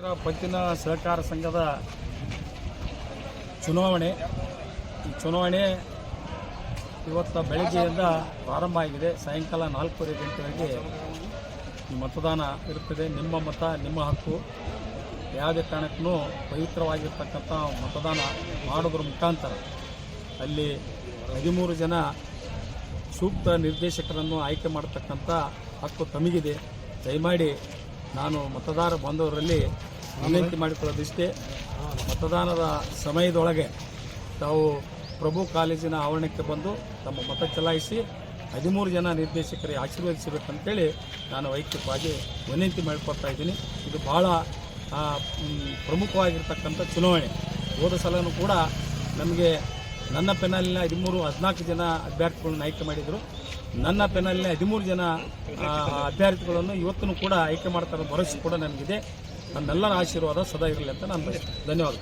ಪತ್ತಿನ ಸಹಕಾರ ಸಂಘದ ಚುನಾವಣೆ. ಈ ಚುನಾವಣೆ ಇವತ್ತು ಬೆಳಗ್ಗೆಯಿಂದ ಪ್ರಾರಂಭ ಆಗಿದೆ. ಸಾಯಂಕಾಲ ನಾಲ್ಕೂವರೆ ಗಂಟೆವರೆಗೆ ಈ ಮತದಾನ ಇರುತ್ತದೆ. ನಿಮ್ಮ ಮತ, ನಿಮ್ಮ ಹಕ್ಕು. ಯಾವುದೇ ಕಾರಣಕ್ಕೂ ಪವಿತ್ರವಾಗಿರ್ತಕ್ಕಂಥ ಮತದಾನ ಮಾಡೋದ್ರ ಮುಖಾಂತರ ಅಲ್ಲಿ ಹದಿಮೂರು ಜನ ಸೂಕ್ತ ನಿರ್ದೇಶಕರನ್ನು ಆಯ್ಕೆ ಮಾಡತಕ್ಕಂಥ ಹಕ್ಕು ತಮಗಿದೆ. ದಯಮಾಡಿ ನಾನು ಮತದಾರ ಬಾಂಧವರಲ್ಲಿ ವಿನಂತಿ ಮಾಡಿಕೊಳ್ಳೋದಿಷ್ಟೇ ಮತದಾನದ ಸಮಯದೊಳಗೆ ತಾವು ಪ್ರಭು ಕಾಲೇಜಿನ ಆವರಣಕ್ಕೆ ಬಂದು ತಮ್ಮ ಮತ ಚಲಾಯಿಸಿ ಹದಿಮೂರು ಜನ ನಿರ್ದೇಶಕರಿಗೆ ಆಶೀರ್ವದಿಸಬೇಕಂತೇಳಿ ನಾನು ವೈಯಕ್ತಿಕವಾಗಿ ವಿನಂತಿ ಮಾಡಿಕೊಡ್ತಾ ಇದ್ದೀನಿ. ಇದು ಆ, ಪ್ರಮುಖವಾಗಿರ್ತಕ್ಕಂಥ ಚುನಾವಣೆ. ಹೋದ ಸಲನೂ ಕೂಡ ನಮಗೆ ನನ್ನ ಪೆನಲ್ನ ಹದಿಮೂರು, ಹದಿನಾಲ್ಕು ಜನ ಅಭ್ಯರ್ಥಿಗಳನ್ನು ಆಯ್ಕೆ ಮಾಡಿದರು. ನನ್ನ ಪೆನಲ್ನ ಹದಿಮೂರು ಜನ ಅಭ್ಯರ್ಥಿಗಳನ್ನು ಇವತ್ತೂ ಕೂಡ ಆಯ್ಕೆ ಮಾಡ್ತಾರೆ ಭರವಸೆ ಕೂಡ ನನಗಿದೆ. ನನ್ನೆಲ್ಲರ ಆಶೀರ್ವಾದ ಸದಾ ಇರಲಿ ಅಂತ ನಾನು ಬಯಸ್ತೇನೆ. ಧನ್ಯವಾದ